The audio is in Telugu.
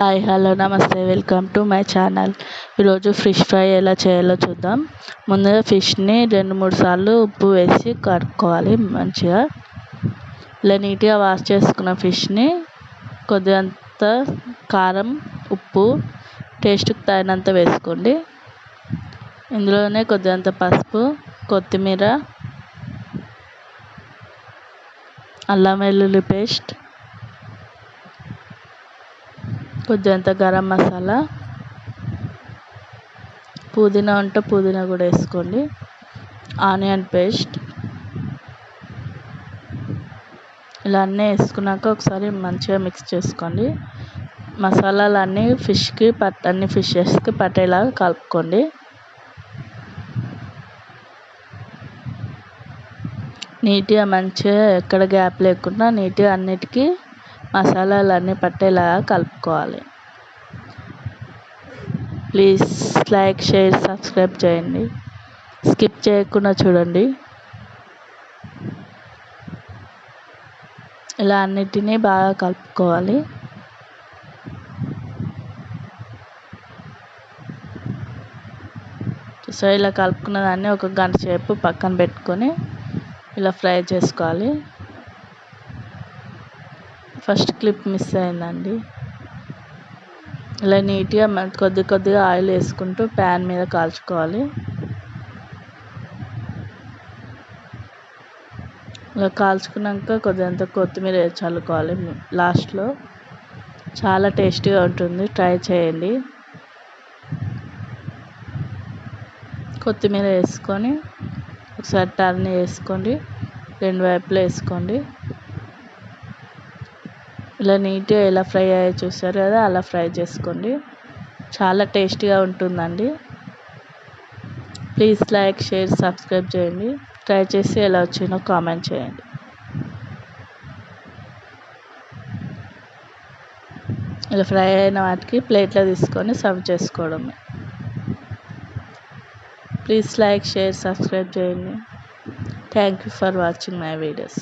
హాయ్ హలో నమస్తే వెల్కమ్ టు మై ఛానల్. ఈరోజు ఫిష్ ఫ్రై ఎలా చేయాలో చూద్దాం. ముందుగా ఫిష్ని రెండు మూడు సార్లు ఉప్పు వేసి కడుక్కోవాలి మంచిగా. ఇలా నీట్గా వాష్ చేసుకున్న ఫిష్ని కొద్దిగంత కారం ఉప్పు టేస్ట్కి తగినంత వేసుకోండి. ఇందులోనే కొద్దిగంత పసుపు కొత్తిమీర అల్లం వెల్లుల్లి పేస్ట్ కొంచెంత గరం మసాలా. పుదీనా ఉంటే పుదీనా కూడా వేసుకోండి. Onion paste. ఇలా అన్నీ వేసుకున్నాక ఒకసారి మంచిగా మిక్స్ చేసుకోండి. మసాలాలు అన్నీ ఫిష్కి పట్ అన్ని ఫిషెస్కి పట్టేలాగా కలుపుకోండి. నీట్గా మంచిగా ఎక్కడ గ్యాప్ లేకుండా నీట్గా అన్నిటికీ మసాలాలు అన్నీ పట్టేలాగా కలుపుకోవాలి. ప్లీజ్ లైక్ షేర్ సబ్స్క్రైబ్ చేయండి. స్కిప్ చేయకుండా చూడండి. ఇలా అన్నిటినీ బాగా కలుపుకోవాలి. సో ఇలా కలుపుకున్న దాన్ని ఒక గంట సేపు పక్కన పెట్టుకొని ఇలా ఫ్రై చేసుకోవాలి. ఫస్ట్ క్లిప్ మిస్ అయిందండి. ఇలా నీట్గా కొద్ది కొద్దిగా ఆయిల్ వేసుకుంటూ ప్యాన్ మీద కాల్చుకోవాలి. ఇలా కాల్చుకున్నాక కొద్దిగంత కొత్తిమీర చల్లుకోవాలి లాస్ట్లో. చాలా టేస్టీగా ఉంటుంది. ట్రై చేయండి. కొత్తిమీర వేసుకొని ఒకసారి టర్న్ వేసుకోండి. రెండు వైపులా వేసుకోండి. ఇలా నీట్గా ఎలా ఫ్రై అయ్యాయో చూసారు కదా అలా ఫ్రై చేసుకోండి. చాలా టేస్టీగా ఉంటుందండి. ప్లీజ్ లైక్ షేర్ సబ్స్క్రైబ్ చేయండి. ట్రై చేసి ఎలా వచ్చిందో కామెంట్ చేయండి. ఇలా ఫ్రై అయిన వాటికి ప్లేట్లో తీసుకొని సర్వ్ చేసుకోవడమే. ప్లీజ్ లైక్ షేర్ సబ్స్క్రైబ్ చేయండి. Thank you for watching my videos.